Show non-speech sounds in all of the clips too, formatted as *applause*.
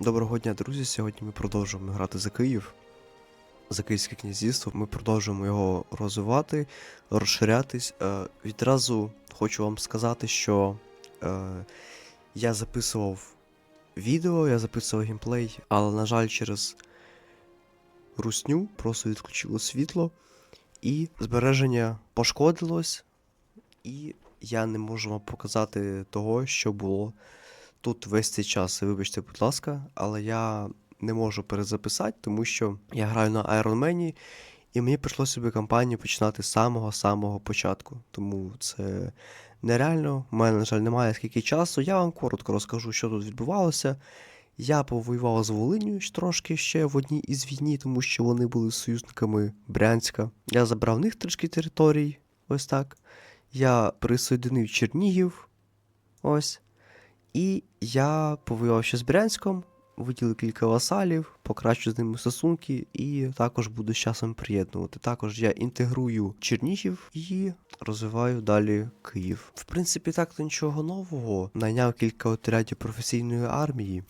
Доброго дня, друзі. Сьогодні ми продовжуємо грати за Київ, за Київське князівство. Ми продовжуємо його розвивати, розширятись. Е, відразу хочу вам сказати, що е, я записував відео, я записував геймплей, але, на жаль, через русню просто відключило світло, і збереження пошкодилось, і я не можу вам показати того, що було тут весь цей час. Вибачте, будь ласка, але я не можу перезаписати, тому що я граю на Iron Man, і мені прийшлося собі кампанію починати з самого-самого початку. Тому це нереально. У мене, на жаль, немає скільки часу. Я вам коротко розкажу, що тут відбувалося. Я повоював з Волиню трошки ще в одній із війні, тому що вони були союзниками Брянська. Я забрав в них трішки територій, ось так. Я присоединив Чернігів. Ось. І я повоював ще з Брянськом, виділив кілька васалів, покращу з ними стосунки, і також буду з часом приєднувати. Також я інтегрую Чернігів і розвиваю далі Київ. В принципі, так то нічого нового. Найняв кілька отрядів професійної армії,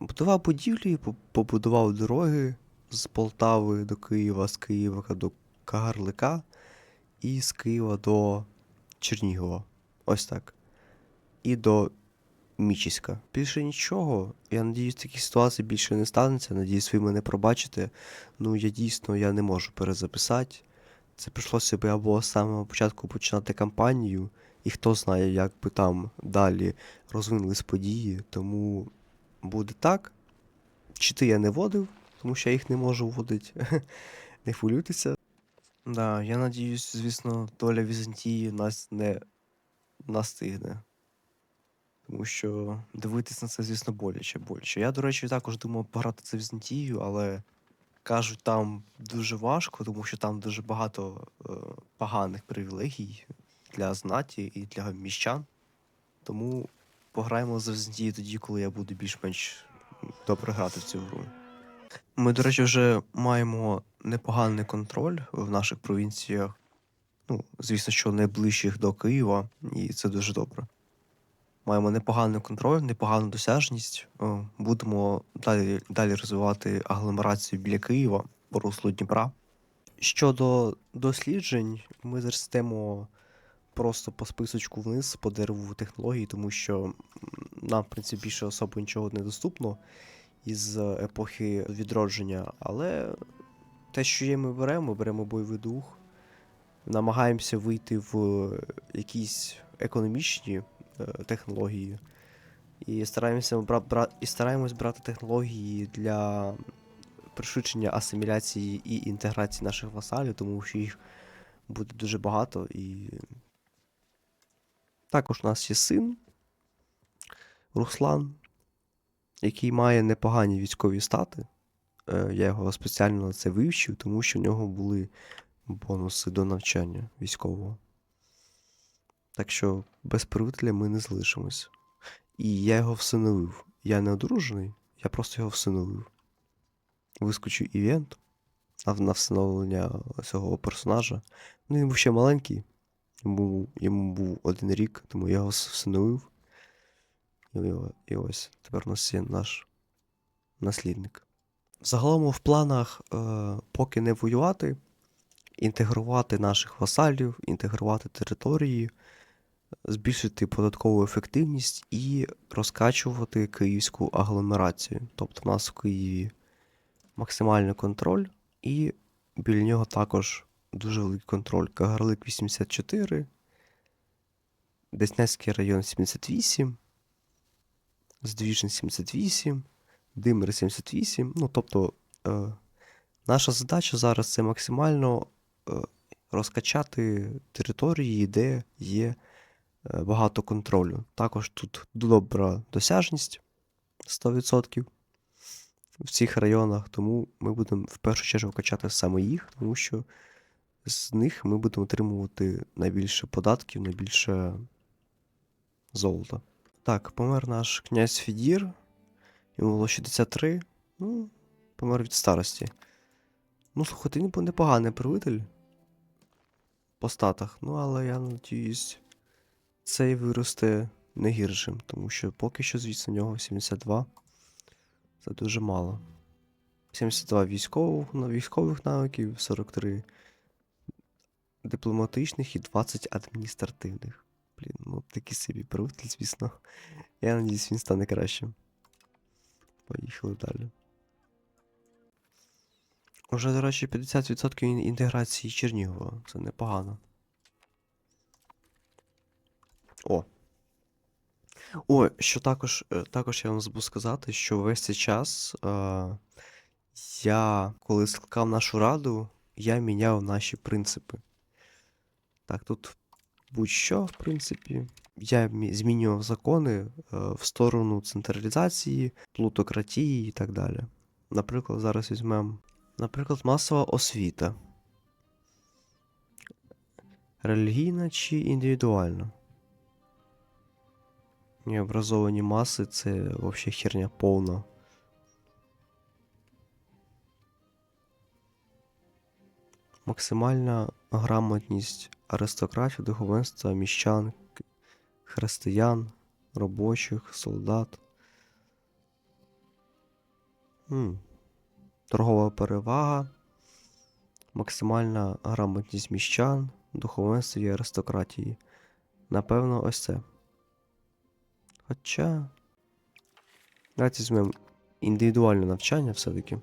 будував будівлі, побудував дороги з Полтави до Києва, з Києва до Кагарлика і з Києва до Чернігова. Ось так. І до Мічиська. Більше нічого. Я надіюсь, такі ситуації більше не станеться. Надіюсь, ви мене пробачите. Ну, я дійсно я не можу перезаписати. Це прийшлося би або з самого початку починати кампанію, і хто знає, як би там далі розвинулись події. Тому буде так. Чити я не водив, тому що я їх не можу вводити. *laughs* Не хвилюйтеся. Да, я надіюсь, звісно, доля Візантії нас не настигне. Тому що дивитись на це, звісно, боляче, боляче. Я, до речі, також думав пограти за Візантію, але кажуть, там дуже важко, тому що там дуже багато е, поганих привілегій для знаті і для міщан. Тому пограємо за Візантію тоді, коли я буду більш-менш добре грати в цю гру. Ми, до речі, вже маємо непоганий контроль в наших провінціях. Ну, звісно, що найближчих до Києва, і це дуже добре. Маємо непоганий контроль, непогану досяжність. Будемо далі, далі розвивати агломерацію біля Києва по руслу Дніпра. Щодо досліджень, ми зростемо просто по списочку вниз по дереву технологій, тому що нам, в принципі, більше особо нічого не доступно із епохи відродження. Але те, що є, ми беремо, ми беремо бойовий дух, намагаємося вийти в якісь економічні е, технології. І стараємося бра- бра- і стараємось брати технології для пришвидшення асиміляції і інтеграції наших васалів, тому що їх буде дуже багато. І також у нас є син Руслан, який має непогані військові стати. Е, Я його спеціально на це вивчив, тому що в нього були бонуси до навчання військового. Так що без правителя ми не залишимось. І я його всиновив. Я не одружений, я просто його всиновив. Вискочив івент на, всиновлення цього персонажа. Ну, він був ще маленький, йому, йому був один рік, тому я його вс- всиновив. І ось тепер у нас є наш наслідник. Загалом в планах, е, поки не воювати, інтегрувати наших васалів, інтегрувати території, збільшити податкову ефективність і розкачувати київську агломерацію. Тобто в нас в Києві максимальний контроль, і біля нього також дуже великий контроль. Кагарлик 84, Деснянський район 78, Здвіжин 78, Димир 78. Ну, тобто, е, наша задача зараз це максимально е, розкачати території, де є багато контролю. Також тут добра досяжність 100% в цих районах, тому ми будемо в першу чергу качати саме їх, тому що з них ми будемо отримувати найбільше податків, найбільше золота. Так, помер наш князь Фідір. Йому було 63. Ну, помер від старості. Ну, слухайте, він був непоганий правитель по статах. Ну, але я надіюсь, цей виросте не гіршим, тому що поки що, звісно, в нього 72. Це дуже мало. 72 військових, військових навиків, 43 дипломатичних і 20 адміністративних. Блін, ну такий собі правитель, звісно. Я надіюсь, він стане кращим. Поїхали далі. Уже, до речі, 50% інтеграції Чернігова. Це непогано. О. О, що також, е, також я вам забув сказати, що весь цей час е, я, коли скликав нашу раду, я міняв наші принципи. Так, тут будь-що, в принципі. Я змінював закони е, в сторону централізації, плутократії і так далі. Наприклад, зараз візьмемо, наприклад, масова освіта. Релігійна чи індивідуальна? Необразовані маси це взагалі херня повна. Максимальна грамотність аристократів, духовенства, міщан, християн, робочих, солдат. М. Торгова перевага, максимальна грамотність міщан, духовенства і аристократії. Напевно, ось це. Хоча. Давайте візьмемо індивідуальне навчання все-таки.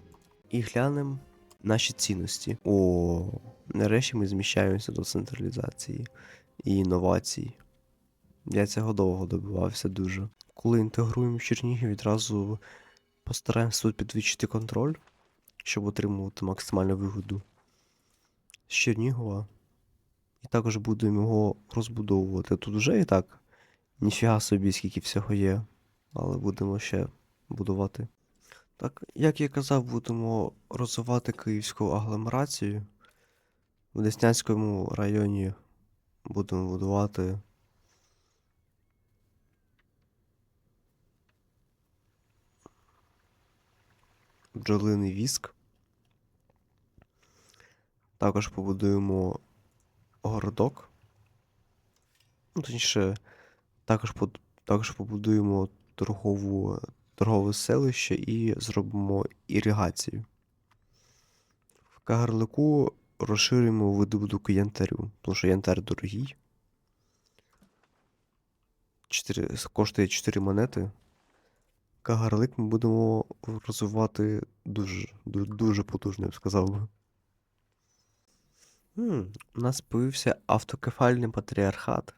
І глянемо наші цінності. О, нарешті ми зміщаємося до централізації і інновацій. Я цього довго добивався дуже. Коли інтегруємо Чернігів, відразу постараємося тут підвищити контроль, щоб отримувати максимальну вигоду з Чернігова. І також будемо його розбудовувати. Тут вже і так ніфіга собі, скільки всього є, але будемо ще будувати. Так, як я казав, будемо розвивати київську агломерацію. В Деснянському районі будемо будувати бджолиний віск. Також побудуємо городок. Ну, точніше, також, також побудуємо торгову, торгове селище і зробимо іригацію. В Кагарлику розширюємо видобуток янтарю, тому що янтар дорогий. 4, коштує 4 монети. Кагарлик ми будемо розвивати дуже, ду- дуже потужно, я б сказав би. У нас появився автокефальний патріархат.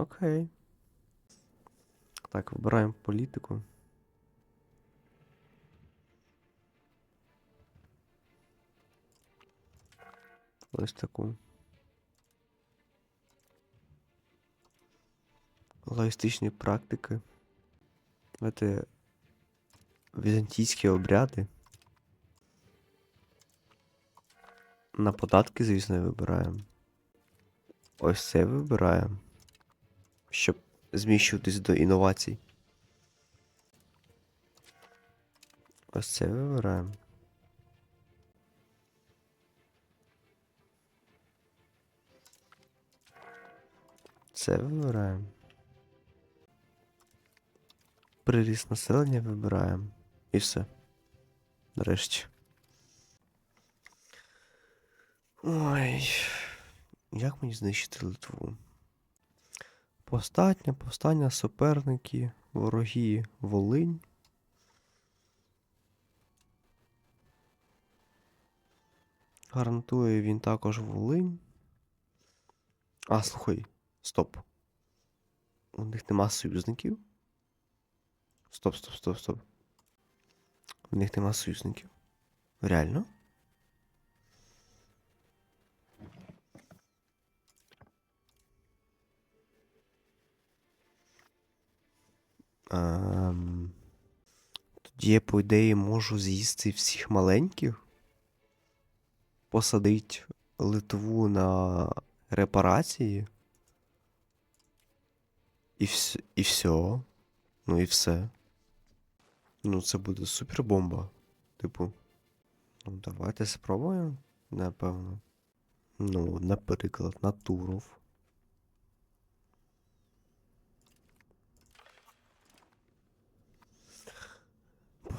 Окей. Так, вибираємо політику. Ось таку. Логістичні практики. Давайте візантійські обряди. На податки, звісно, вибираємо. Ось це вибираємо. Щоб зміщуватись до інновацій. Ось це вибираємо. Це вибираємо. Приріст населення вибираємо. І все. Нарешті. Ой. Як мені знищити Литву? Повстання, повстання, суперники, вороги, Волинь. Гарантує він також Волинь. А, слухай, стоп. У них нема союзників? Стоп, стоп, стоп, стоп. У них нема союзників. Реально? Ем... Тоді я, по ідеї, можу з'їсти всіх маленьких, посадить Литву на репарації. І, вс... і все. Ну і все. Ну, це буде супербомба. Типу. Ну, давайте спробуємо, напевно. Ну, наприклад, на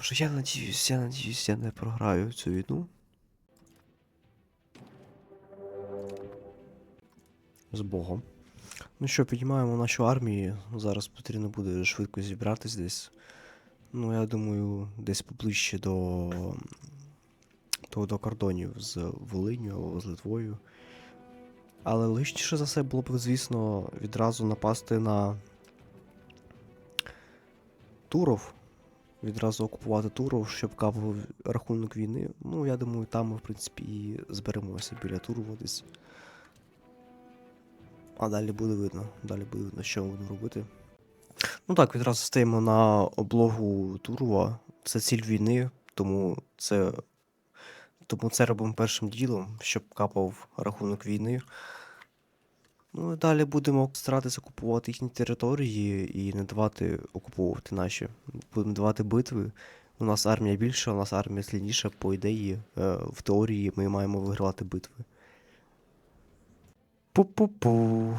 Боже, я надіюсь, я надіюсь, я не програю цю війну. З Богом. Ну що, піднімаємо нашу армію. Зараз потрібно буде швидко зібратись десь. Ну, я думаю, десь поближче до, до, до кордонів з Волиню або з Литвою. Але лишніше за все було б, звісно, відразу напасти на Туров. Відразу окупувати Туров, щоб капав рахунок війни. Ну, я думаю, там ми, в принципі, і зберемося біля Турова десь. А далі буде видно. Далі буде видно, що ми будемо робити. Ну так, відразу стаємо на облогу Турова. Це ціль війни, тому це. Тому це робимо першим ділом, щоб капав рахунок війни. Ну і далі будемо старатися окупувати їхні території і не давати окуповувати наші. Будемо давати битви. У нас армія більша, у нас армія сильніша, по ідеї, е, в теорії ми маємо вигравати битви. Пу-пу-пу.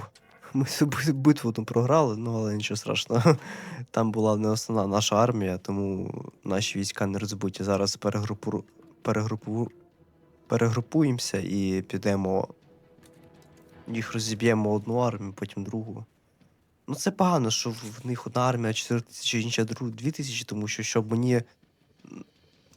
Ми битву там програли, ну але нічого страшного. *laughs* Там була не основна наша армія, тому наші війська не розбиті. Зараз перегрупу... Перегрупу... перегрупуємося і підемо. Їх розіб'ємо одну армію, потім другу. Ну це погано, що в них одна армія 4 тисячі, інша друга 2 тисячі, тому що щоб мені,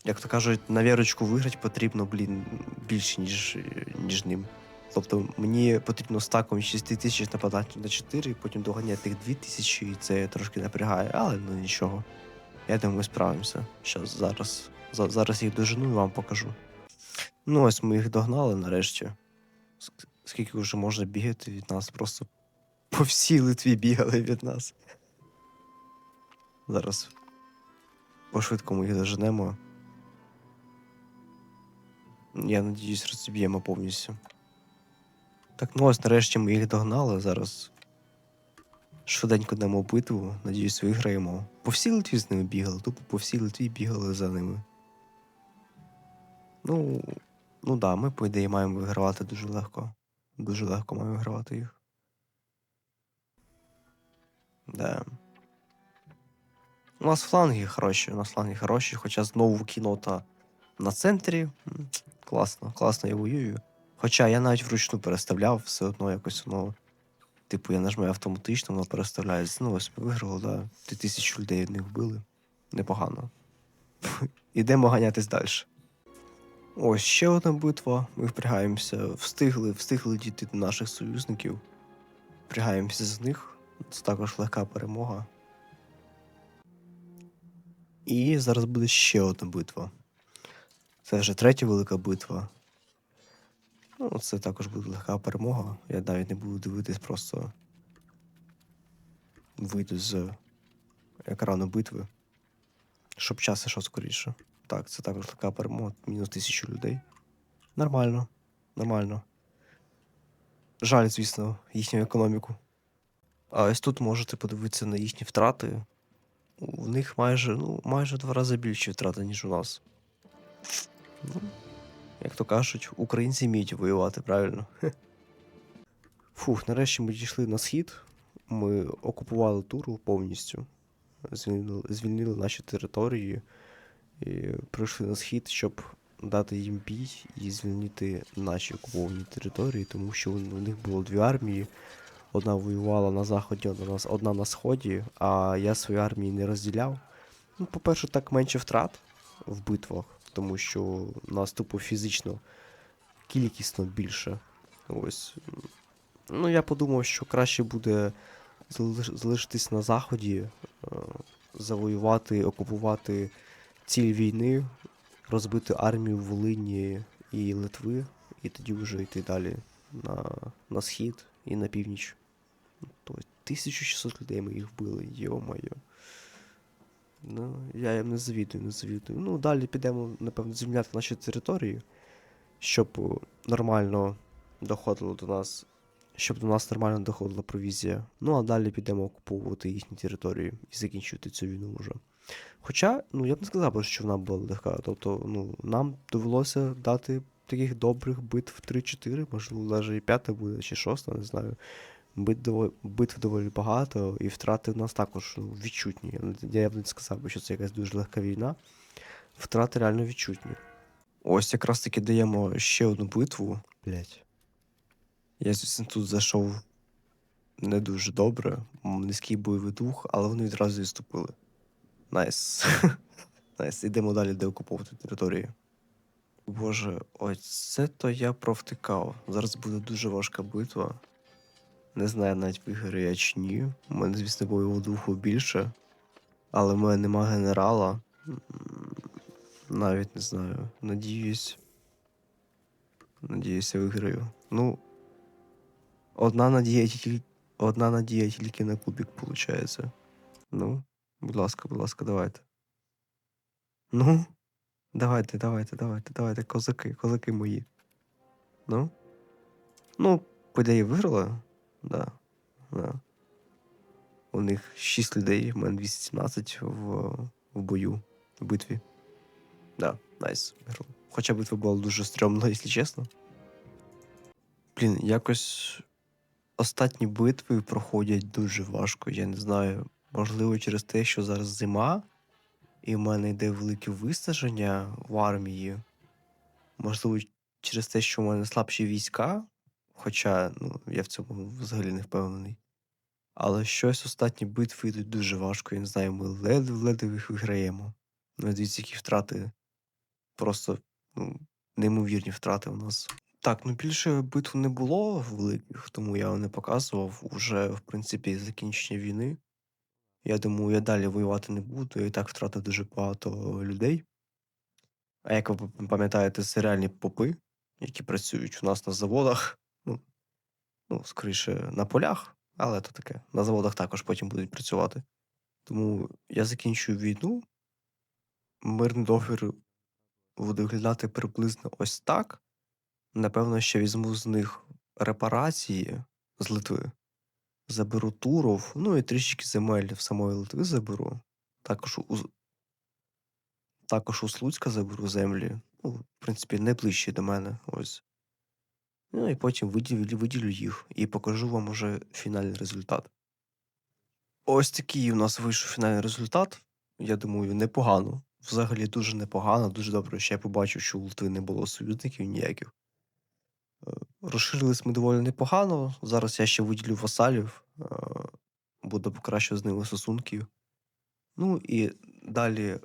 як то кажуть, на вірочку виграти потрібно, блін, більше, ніж, ніж ним. Тобто мені потрібно стаком 6 тисяч нападати на 4, потім доганяти тих 2 тисячі, і це трошки напрягає, але ну нічого. Я думаю, ми справимося. Щас, зараз. Зараз їх дожену і вам покажу. Ну, ось ми їх догнали нарешті. Ск- Скільки вже можна бігати від нас? Просто по всій Литві бігали від нас. Зараз по-швидкому їх доженемо. Я надіюсь, розіб'ємо повністю. Так, ну ось нарешті ми їх догнали. Зараз швиденько дамо битву. Надіюсь, виграємо. По всій Литві з ними бігали, тупо по всій Литві бігали за ними. Ну, ну да, ми, по ідеї, маємо вигравати дуже легко. Дуже легко маємо вигравати їх. Да. У нас фланги хороші, у нас фланги хороші, хоча знову кінота на центрі. Класно, класно я воюю. Хоча я навіть вручну переставляв, все одно якось воно. Типу, я нажму автоматично, воно переставляється. Ну, ось ми виграли, да. Ти тисячу людей від них вбили. Непогано. *laughs* Ідемо ганятись далі. Ось ще одна битва. Ми впрягаємося. Встигли, встигли дійти до наших союзників. Впрягаємося з них. Це також легка перемога. І зараз буде ще одна битва. Це вже третя велика битва. Ну, це також буде легка перемога. Я навіть не буду дивитись, просто вийду з екрану битви. Щоб час ішов скоріше. Так, це також легка перемога, мінус тисячу людей. Нормально, нормально. Жаль, звісно, їхню економіку. А ось тут можете подивитися на їхні втрати. У них майже, ну, майже два рази більші втрати, ніж у нас. Ну, як то кажуть, українці вміють воювати, правильно? *laughs* Фух, нарешті ми дійшли на схід. Ми окупували туру повністю. Звільнили, звільнили наші території прийшли на схід, щоб дати їм бій і звільнити наші окуповані території, тому що у них було дві армії. Одна воювала на заході, одна на, сході, а я свої армії не розділяв. Ну, по-перше, так менше втрат в битвах, тому що нас тупо фізично кількісно більше. Ось. Ну, я подумав, що краще буде залишитись на заході, е, завоювати, окупувати ціль війни, розбити армію Волині і Литви, і тоді вже йти далі на, на схід і на північ. Тобто 1600 людей ми їх вбили, йо-моє. Ну, я їм не завідую, не завідую. Ну, далі підемо, напевно, звільняти наші території, щоб нормально доходило до нас, щоб до нас нормально доходила провізія. Ну, а далі підемо окуповувати їхні території і закінчувати цю війну вже. Хоча, ну я б не сказав, що вона була легка. Тобто, ну, нам довелося дати таких добрих битв 3-4, можливо, навіть і п'ята буде, чи шоста, не знаю. Бит доволі, битв доволі багато, і втрати в нас також ну, відчутні. Я, я б не сказав, що це якась дуже легка війна. втрати реально відчутні. Ось якраз таки даємо ще одну битву. Блять. Я, звісно, тут зайшов не дуже добре. Низький бойовий дух, але вони відразу відступили. Найс. *laughs* Найс. Ідемо далі деокуповувати території. Боже, ось це то я провтикав. Зараз буде дуже важка битва. Не знаю навіть виграю чи ні. У мене, звісно, бойового духу більше. Але в мене нема генерала. Навіть не знаю. Надіюсь. Надіюсь, я виграю. Ну. Одна надія тільки. Одна надія тільки на кубік, виходить. Ну, будь ласка, будь ласка, давайте. Ну. Давайте, давайте, давайте, давайте, козаки, козаки мої. Ну. Ну, по виграли. Да. да. У них 6 людей, в мене 217 в, в бою, в битві. Да, найс. виграли. Хоча битва була дуже стрьомна, якщо чесно. Блін, якось останні битви проходять дуже важко. Я не знаю. Можливо, через те, що зараз зима, і в мене йде велике виснаження в армії. Можливо, через те, що в мене слабші війська, хоча ну, я в цьому взагалі не впевнений. Але щось останні битви йдуть дуже важко. Я не знаю, ми ледве-ледве їх виграємо. Ну, дивіться, які втрати. Просто ну, неймовірні втрати у нас. Так, ну більше битв не було великих, тому я не показував. Уже, в принципі, закінчення війни. Я думаю, я далі воювати не буду. І так втратив дуже багато людей. А як ви пам'ятаєте, це реальні попи, які працюють у нас на заводах. Ну, ну, скоріше, на полях, але то таке. На заводах також потім будуть працювати. Тому я закінчую війну. Мирний договір буде виглядати приблизно ось так. Напевно, ще візьму з них репарації з Литви. Заберу Туров, ну і трішки земель в самої Литви заберу. Також у, також у Слуцька заберу землі. Ну, в принципі, найближчі до мене. Ось. Ну і потім виділю, виділю їх і покажу вам уже фінальний результат. Ось такий у нас вийшов фінальний результат. Я думаю, непогано. Взагалі дуже непогано, дуже добре, що я побачив, що у Литви не було союзників ніяких. Е, Розширились ми доволі непогано. Зараз я ще виділю васалів, е, буду покращувати з ними стосунки. Ну і далі,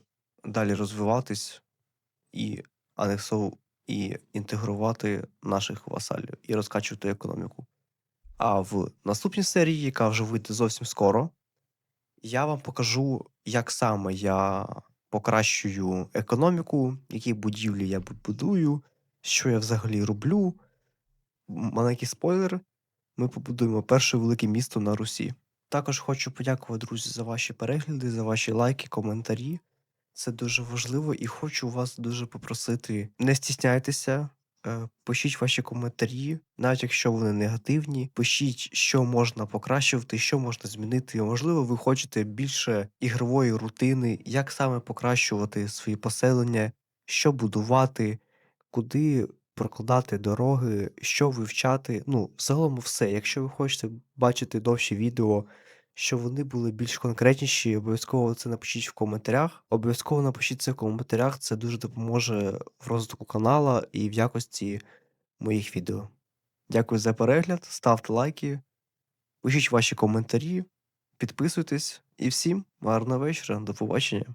далі розвиватись і анексов, і інтегрувати наших васалів і розкачувати економіку. А в наступній серії, яка вже вийде зовсім скоро, я вам покажу, як саме я покращую економіку, які будівлі я бу- будую, що я взагалі роблю. Маленький спойлер: ми побудуємо перше велике місто на Русі. Також хочу подякувати, друзі, за ваші перегляди, за ваші лайки, коментарі. Це дуже важливо, і хочу вас дуже попросити: не стісняйтеся, е, пишіть ваші коментарі, навіть якщо вони негативні. Пишіть, що можна покращувати, що можна змінити. Можливо, ви хочете більше ігрової рутини, як саме покращувати свої поселення, що будувати, куди прокладати дороги, що вивчати. Ну, загалом все. Якщо ви хочете бачити довші відео, щоб вони були більш конкретніші, обов'язково це напишіть в коментарях. Обов'язково напишіть це в коментарях, це дуже допоможе в розвитку канала і в якості моїх відео. Дякую за перегляд, ставте лайки, пишіть ваші коментарі, підписуйтесь і всім гарного вечора, до побачення.